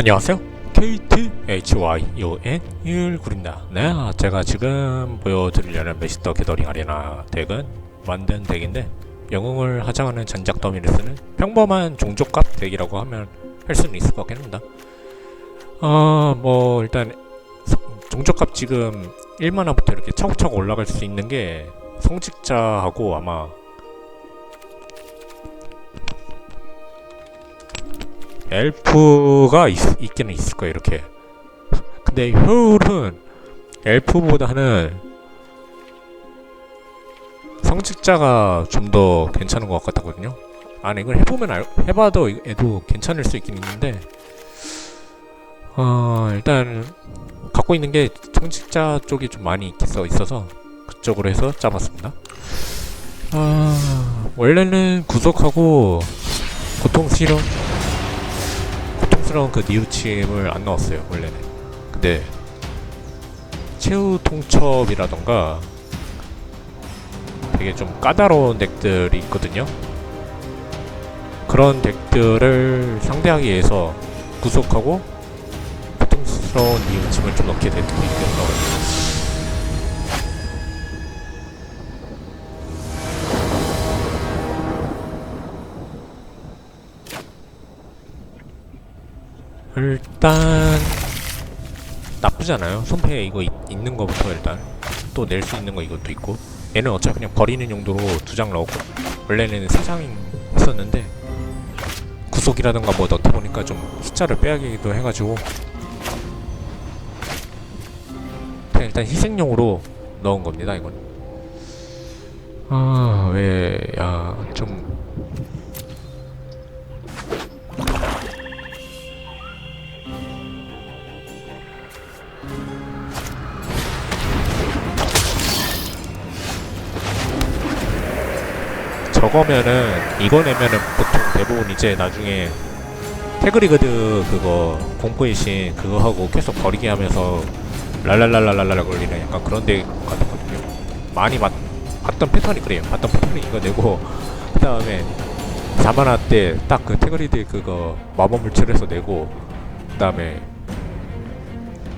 안녕하세요. KTHYON 일구입니다. 네, 아, 제가 지금 보여드리려는 메시더 게더링 아레나 덱은 만든 덱인데 영웅을 하장하는 전작 더미를 쓰는 평범한 종족값 덱이라고 하면 할 수는 있을 것 같긴 합니다. 어, 뭐 일단 성- 종족값 지금 1만화부터 이렇게 차곡차곡 올라갈 수 있는 게 성직자하고 아마 엘프가 있, 있기는 있을 거예요 이렇게. 근데 효율은 엘프보다는 성직자가 좀 더 괜찮은 것 같거든요. 아니 이걸 해보면 알, 해봐도 이- 애도 괜찮을 수 있긴 있는데 어 일단 갖고 있는 게 성직자 쪽이 좀 많이 있어 있어서 그쪽으로 해서 짜봤습니다. 아 원래는 구속하고 고통스러운 고통스러운 그 니우침을 안 넣었어요 원래는. 근데 최후 통첩이라던가 되게 좀 까다로운 덱들이 있거든요. 그런 덱들을 상대하기 위해서 구속하고 고통스러운 니우침을 좀 넣게 되는 게 있더라고요 일단 나쁘지 않아요. 손패에 이거 있, 있는 거부터 일단 또 낼 수 있는 거 이것도 있고. 얘는 어차피 그냥 버리는 용도로 두 장 넣었고. 원래는 세 장 했었는데 구속이라든가 뭐 넣다 보니까 좀 숫자를 빼야기도 해가지고. 일단 희생용으로 넣은 겁니다 이건. 아왜야좀 저거면은 이거 내면은 보통 대부분 이제 나중에 태그리그드 그거 공포의 신 그거 하고 계속 버리게 하면서 랄랄랄랄랄랄 걸리는 약간 그런 데 같거든요. 많이 봤, 봤던 패턴이 그래요. 봤던 패턴이 이거 내고 그 다음에 4만화 때 딱 그 태그리드 그거 마법 물질에서 내고 그 다음에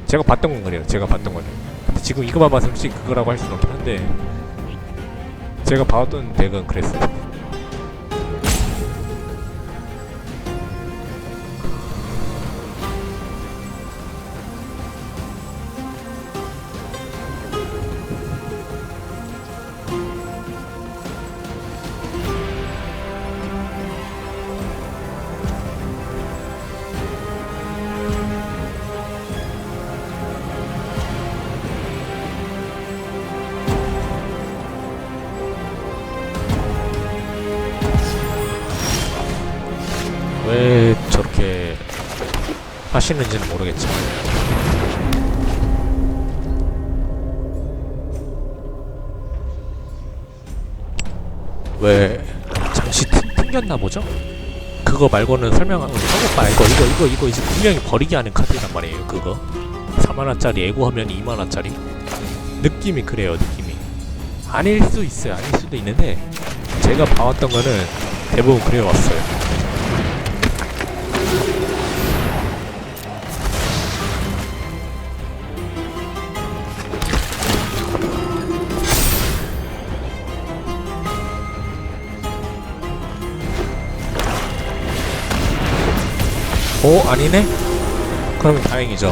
제가 봤던 건 그래요. 제가 봤던 거는. 근데 지금 이거만 봐서 솔직히 그거라고 할 수는 없긴 한데 제가 봐왔던 덱은 그랬어요. 하시는지는 모르겠지만. 왜 잠시 튕- 튕겼나 보죠? 그거 말고는 설명하고 성격봐 이거 이거 이거 이거 이제 분명히 버리게 하는 카드란 말이에요 그거. 4만원짜리 애고하면 2만원짜리? 느낌이 그래요 느낌이. 아닐 수 있어요 아닐 수도 있는데 제가 봐왔던 거는 대부분 그래 왔어요 오 아니네? 그러면 다행이죠.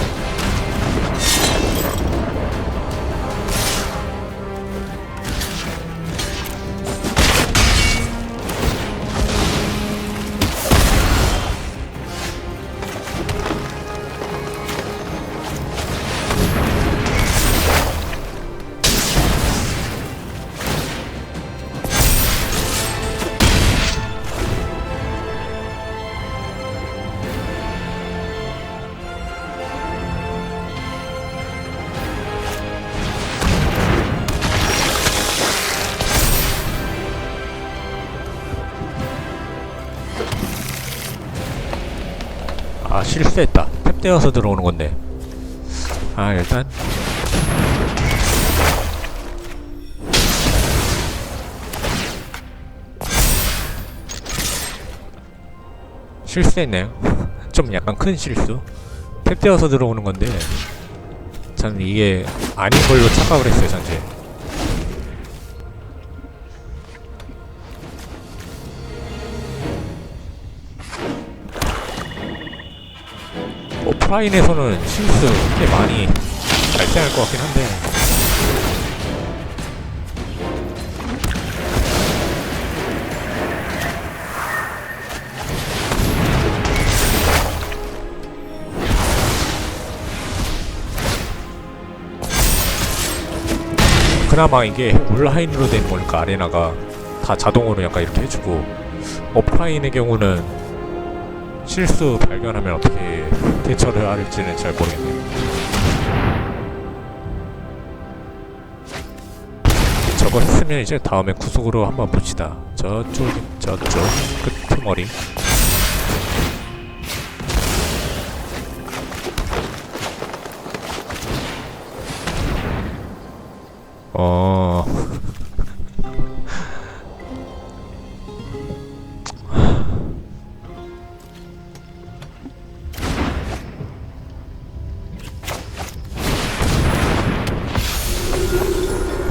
실수했다. 탭되어서 들어오는 건데. 아 일단 실수했네요. 좀 약간 큰 실수 탭 떼어서 들어오는 건데 저는 이게 아닌 걸로 착각을 했어요 전체 프라인에서는 실수 꽤 많이 발생할 것 같긴 한데. 그나마 이게 온라인으로 된 거니까 아레나가 다 자동으로 약간 이렇게 해주고 오프라인의 경우는 실수 발견하면 어떻게 대처를 할지는 잘 모르겠네요. 저거 했으면 이제 다음에 구속으로 한번 봅시다. 저쪽, 저쪽, 끝머리.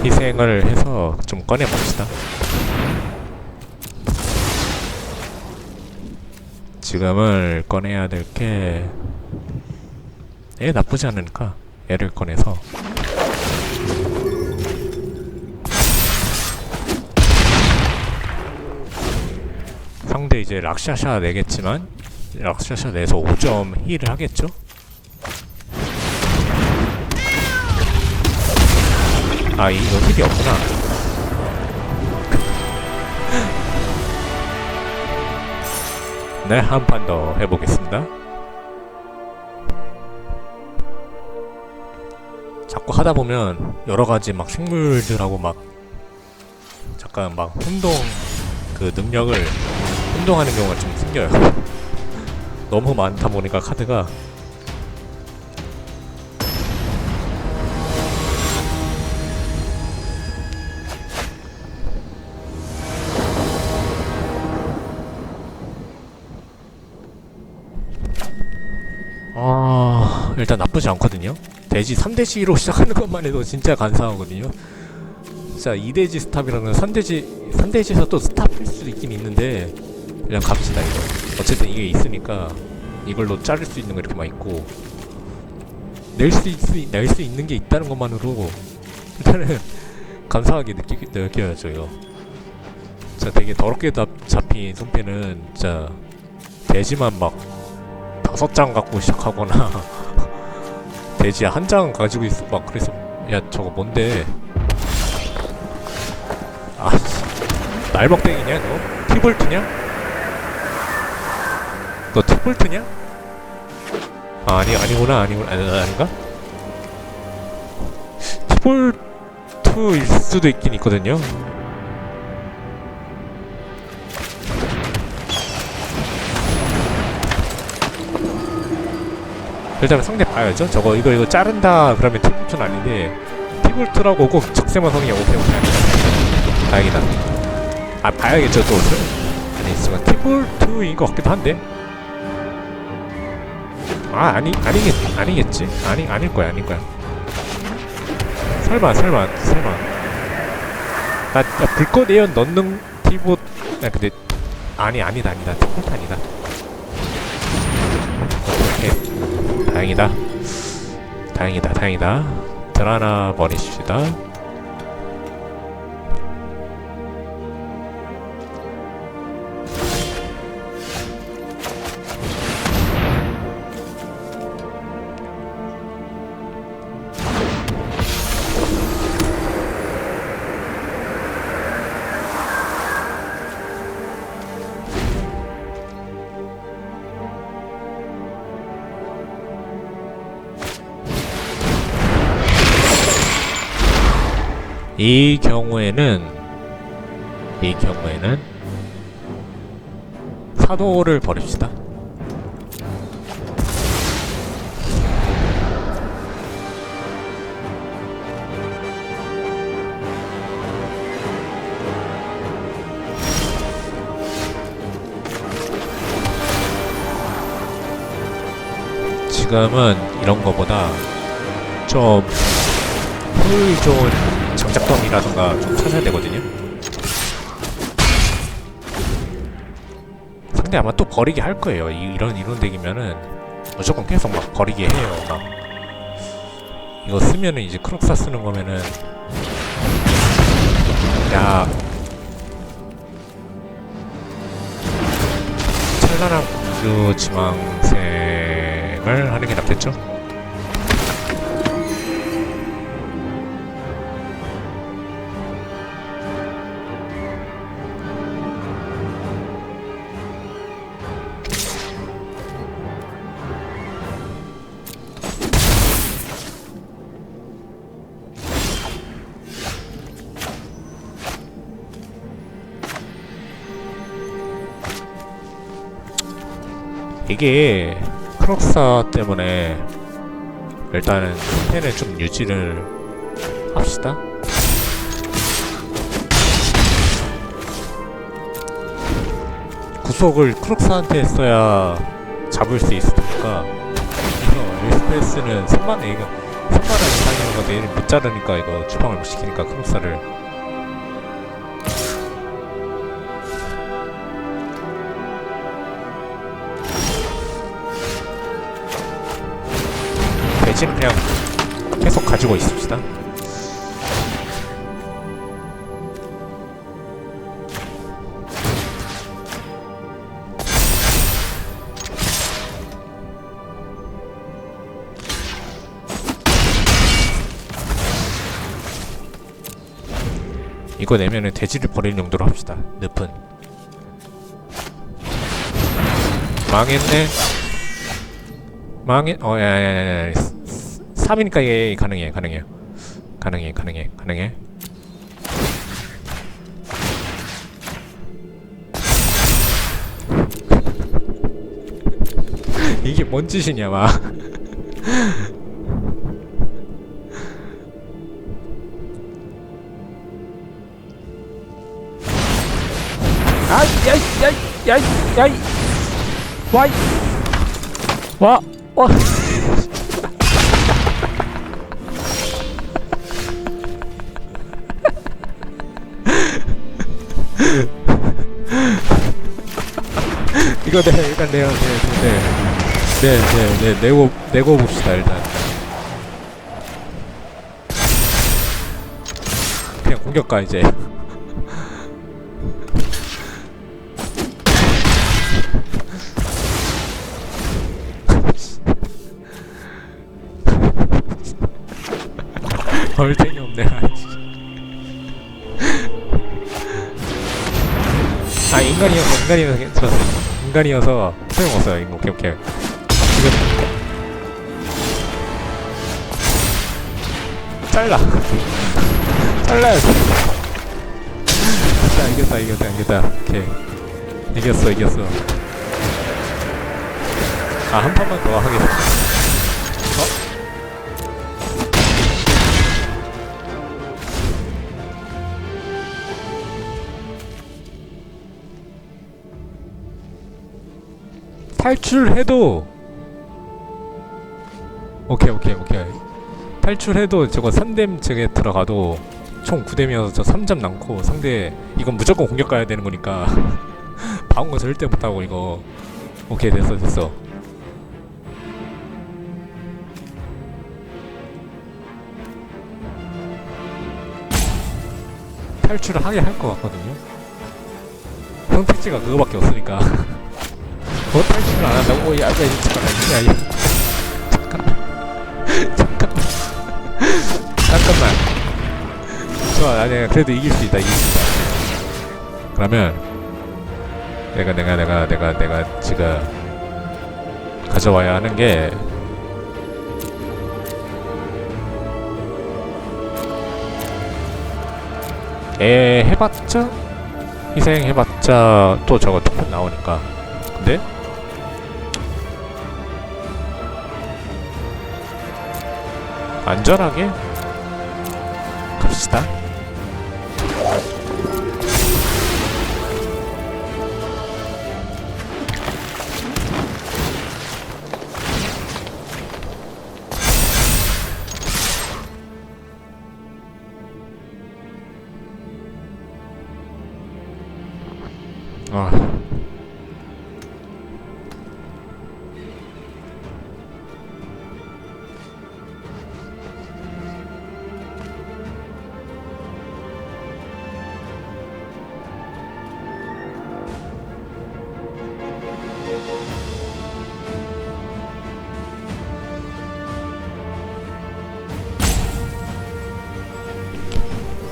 희생을 해서 좀 꺼내 봅시다. 지금을 꺼내야 될 게, 애 나쁘지 않으니까 애를 꺼내서 상대 이제 락샤샤 내겠지만 락샤샤 내서 5점 힐을 하겠죠? 아 이거 힐이 없구나. 네 한 판 더 해보겠습니다. 자꾸 하다 보면 여러 가지 막 생물들하고 막 잠깐 막 혼동 그 능력을 혼동하는 경우가 좀 생겨요. 너무 많다 보니까 카드가 않거든요. 대지 3대지로 시작하는 것만 해도 진짜 간사하거든요. 자 2대지 스탑이라는 3대지 3대지에서 또 스탑할 수도 있긴 있는데 그냥 갑시다 이거 어쨌든 이게 있으니까 이걸로 자를 수 있는 거 이렇게 막 있고 낼 수 낼 수 있는 게 있다는 것만으로 일단은 감사하게 느끼, 느껴야죠 이거 자 되게 더럽게 잡, 잡힌 손패는 진짜 돼지만 막 다섯 장 갖고 시작하거나 돼지 한장 가지고 있어 막 그래서 야 저거 뭔데 아, 씨. 날먹땡이냐 너? 티볼트냐? 너 티볼트냐? 아, 아니 아니구나 아니구나 아니, 아닌가? 티볼트일 수도 있긴 있거든요. 일단 상대 봐야죠. 저거 이거 이거 자른다 그러면 티볼트는 아닌데 티볼트라고 꼭 적세마성이야 오케이 오케이. 다행이다. 아 봐야겠죠 또. 아니 있으면 티볼트인 것 같기도 한데. 아 아니 아니겠 아니겠지. 아니 아닐 거야 아닐 거야. 설마 설마 설마. 나, 나 불꽃 에어 넣는 티봇. 아 근데 아니 아니다 아니다 티볼트 아니다. 오케이 다행이다. 다행이다 다행이다. 들 하나 버리십시다. 이 경우에는 이 경우에는 사도를 버립시다. 지금은 이런 거보다 좀 효율 좋은 장작동이라든가 좀 찾아야 되거든요. 상대 아마 또 버리게 할 거예요. 이, 이런 이런 덱이면은 무조건 계속 막 버리게 해요. 막 이거 쓰면은 이제 크록사 쓰는 거면은 야 찬란한 그 지망생을 하는 게 낫겠죠? 이게 크록사 때문에 일단은 펜을 좀 유지를 합시다. 구속을 크록사한테 써야 잡을 수 있으니까 이거 에스페스는 3만 이거 3만 원 이상이면 거 내일 못 자르니까 이거 주방을 못 시키니까 크록사를 대신 그냥 계속 가지고 있읍시다. 이거 내면은 돼지를 버릴 용도로 합시다. 늪은 망했네. 망해 어 야야야야 3이니까 얘 가능해 가능해 가능해 가능해 가능해. 이게 뭔 짓이냐 막. 아, 야이, 야이, 야이, 야이, 와이, 와, 와. 이거 네 일단 내요 네네 네 네 네 내고 내고 봅시다 일단. 그냥 공격가 이제. 얼탱이 없네 아이씨. 아 인간이어서 인간이어서 괜찮았어 인간이어서 소용없어요 이거. 오케이 오케이. 지금 잘라. 잘라야지. 자 이겼다 이겼다 이겼다. 오케이. 이겼어 이겼어. 아 한 판만 더 하겠습니다 탈출해도 오케이 오케이 오케이. 탈출해도 저거 3뎀 측에 들어가도 총 9뎀이어서 저 3점 남고 상대 이건 무조건 공격 가야 되는 거니까 방어 절대 못하고 이거. 오케이 됐어 됐어. 탈출을 하게 할 것 같거든요. 선택지가 그거밖에 없으니까 뭐 탈출을 안 한다고? 오, 야, 야, 잠깐만, 야, 야, 잠깐만, 잠깐만, 잠깐만. 좋아, 아니야, 그래도 이길 수 있다, 이길 수 있다. 그러면 내가, 내가, 내가, 내가, 내가 지금 가져와야 하는 게애 해봤자? 희생 해봤자 또 저거 토큰 나오니까. 근데 안전하게 갑시다.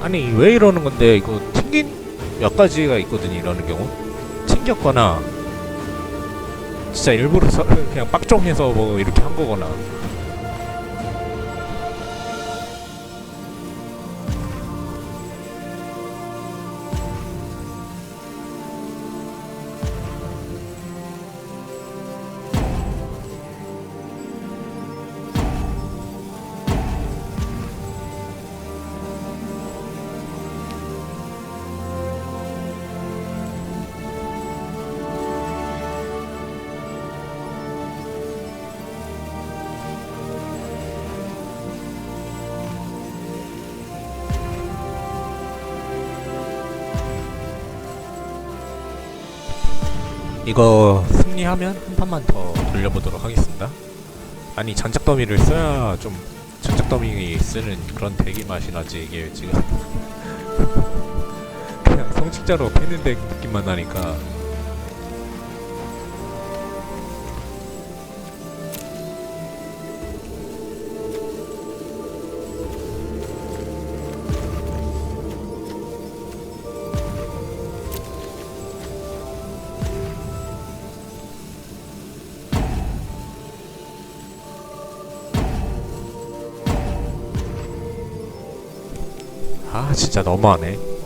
아니 왜 이러는 건데? 이거 튕긴 몇 가지가 있거든 이러는 경우. 튕겼거나 진짜 일부러 서, 그냥 빡종해서 뭐 이렇게 한 거거나 이거 승리하면 한 판만 더 돌려보도록 하겠습니다. 아니 장작 더미를 써야 좀 장작 더미 쓰는 그런 대기 맛이 나지 이게 지금 그냥 성직자로 패는 데 느낌만 나니까 진짜 너무하네.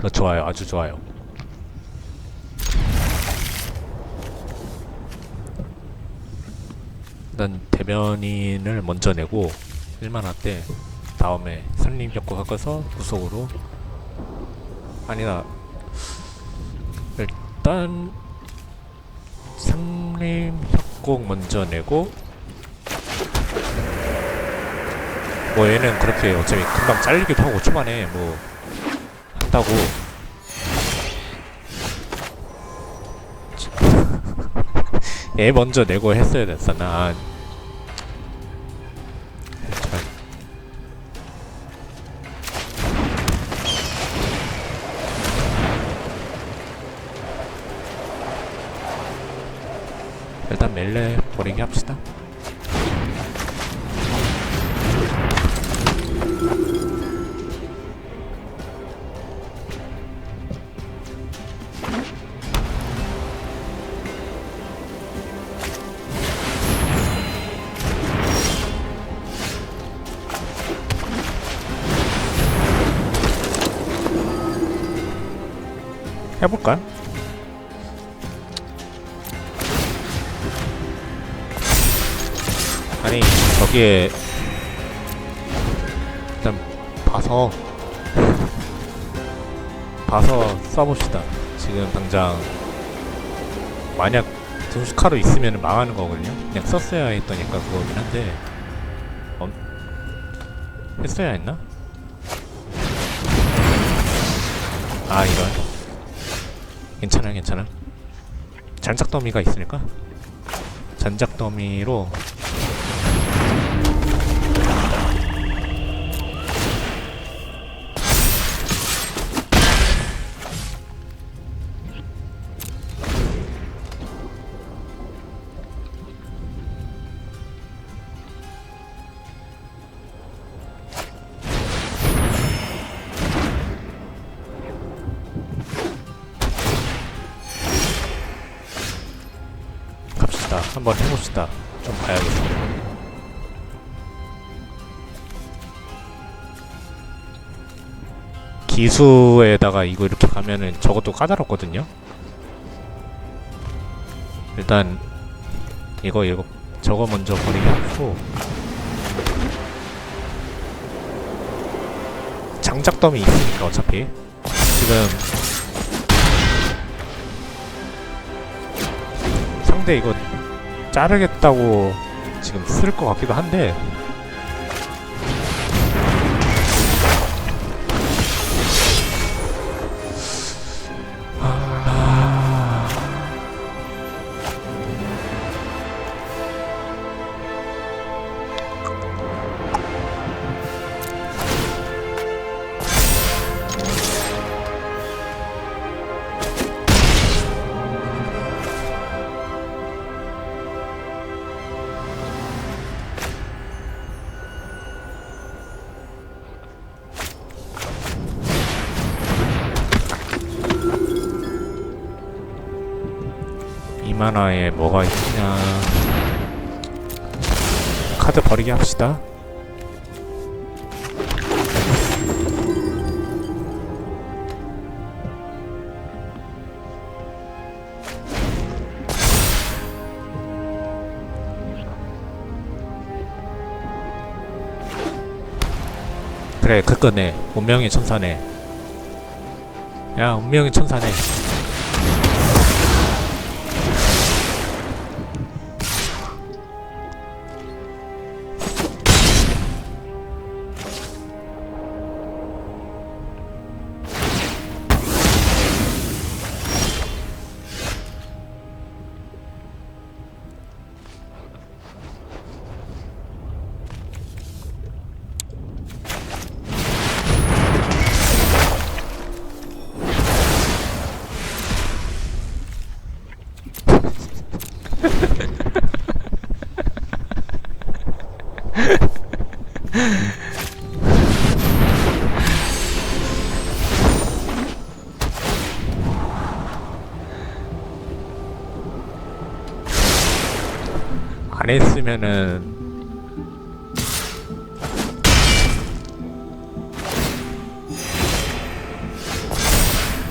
이거 좋아요. 아주 좋아요. 일단 대변인을 먼저 내고 1만화 때 다음에 산림 협곡 깎아서 구속으로 아니다. 일단 산림 협곡 먼저 내고 뭐 얘는 그렇게 어차피 금방 잘리기도 하고 초반에 뭐 한다고. 얘 먼저 내고 했어야 아, 잘. 일단 멜레 버리기 합시다 해볼까요? 아니 저기에 일단 봐서 봐서 써봅시다. 지금 당장 만약 등수카로 있으면 망하는 거거든요. 그냥 썼어야 했더니까 그거긴 한데. 어, 했어야 했나? 아 이런 괜찮아 괜찮아 잔작 더미가 있으니까. 잔작 더미로 기수에다가 이거 이렇게 가면은 저것도 까다롭거든요. 일단 이거 이거 저거 먼저 버리게 하고. 장작덤이 있으니까 어차피. 지금 상대 이거 자르겠다고 지금 쓸 것 같기도 한데 이만화에 뭐가 있냐. 카드 버리게 합시다. 그래 그거네 운명의 천사네. 야 운명의 천사네 안 했으면은.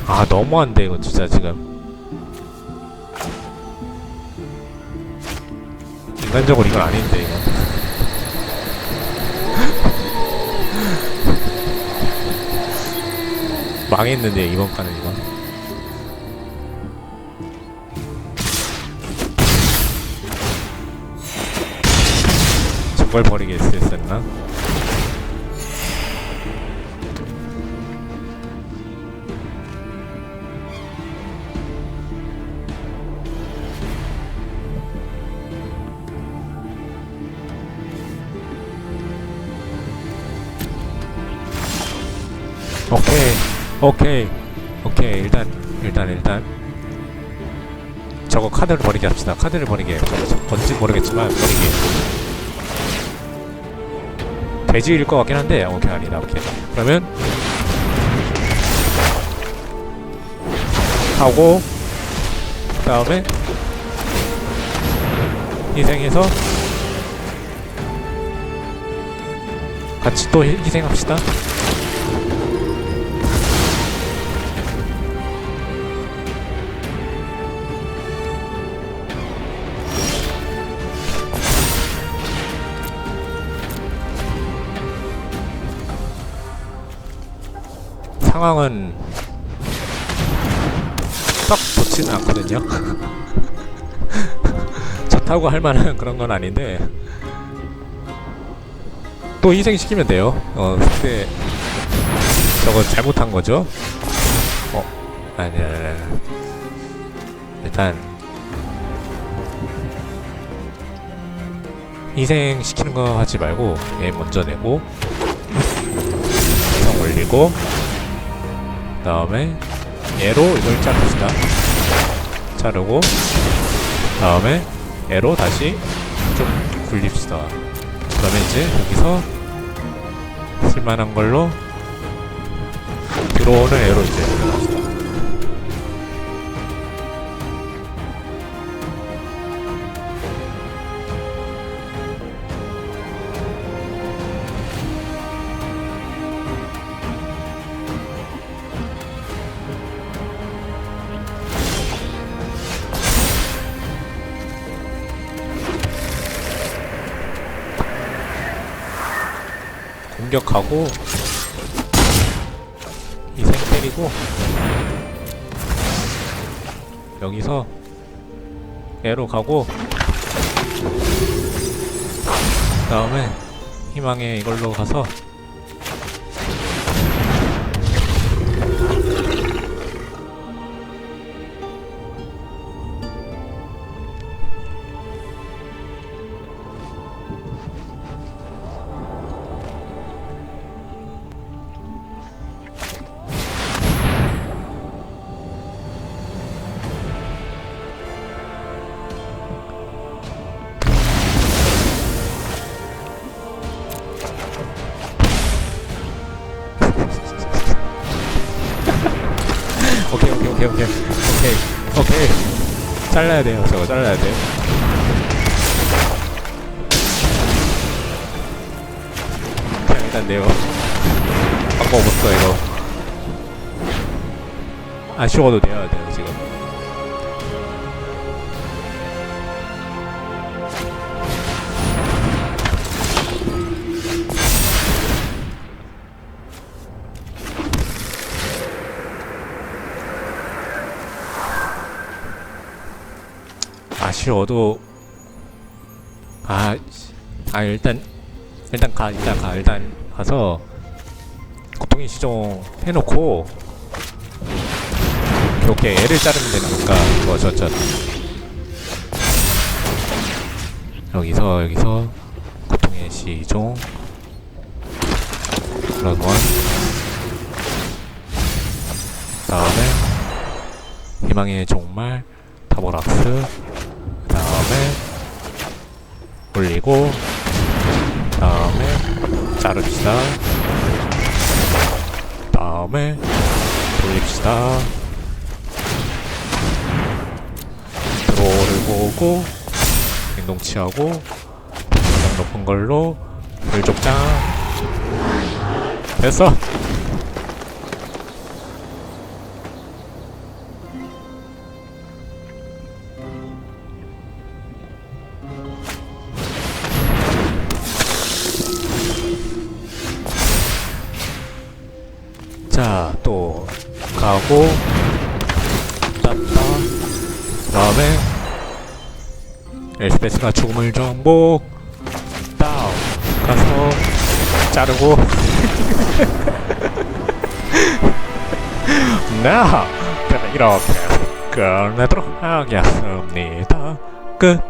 아 너무한데 이거 진짜 지금. 인간적으로 이건 아닌데 이거. 망했는데 이번 판은 이거 저걸 버리게 했었나? 오케이. 오케이. 오케이. 일단 일단 일단. 저거 카드를 버리게 합시다. 카드를 버리게. 뭔지 모르겠지만 버리게 돼지일 것 같긴 한데 오케이 아니다 오케이 그러면 하고 그 다음에 희생해서 같이 또 희- 희생합시다 상황은 썩 좋지는 않거든요. 좋다고 할 만한 그런 건 아닌데 또 희생시키면 돼요. 어, 그때 저거 잘못한 거죠. 어, 아니, 아니, 아니. 일단 희생 시키는 거 하지 말고 얘 먼저 내고 올리고 다음에 얘로 이걸 자릅시다. 자르고 다음에 얘로 다시 좀 굴립시다. 그러면 이제 여기서 쓸만한 걸로 들어오는 애로 이제 들어갑시다 공격하고 희생 때리고 여기서 애로 가고 다음에 희망의 이걸로 가서 잘라야 돼요. 저거 잘라야 돼요? 그냥 일단 내요. 방법 없어 이거. 아쉬워도 내야 돼요 지금 아쉬워도 아, 씨. 아 일단 일단 가 일단 가 일단 가서 고통의 시종 해놓고 오케이 애를 자르면 되니까 그거 저저. 여기서 여기서 고통의 시종. 그런 원 다음에 희망의 종말 타보락스. 그 다음에 올리고 다음에 자릅시다. 다음에 돌립시다. 드로우를 보고 행동치하고 가장 높은 걸로 불족장. 됐어 정복. 다운. 가서 자르고. 나 저는 이렇게 끝내도록 하겠습니다. 끝.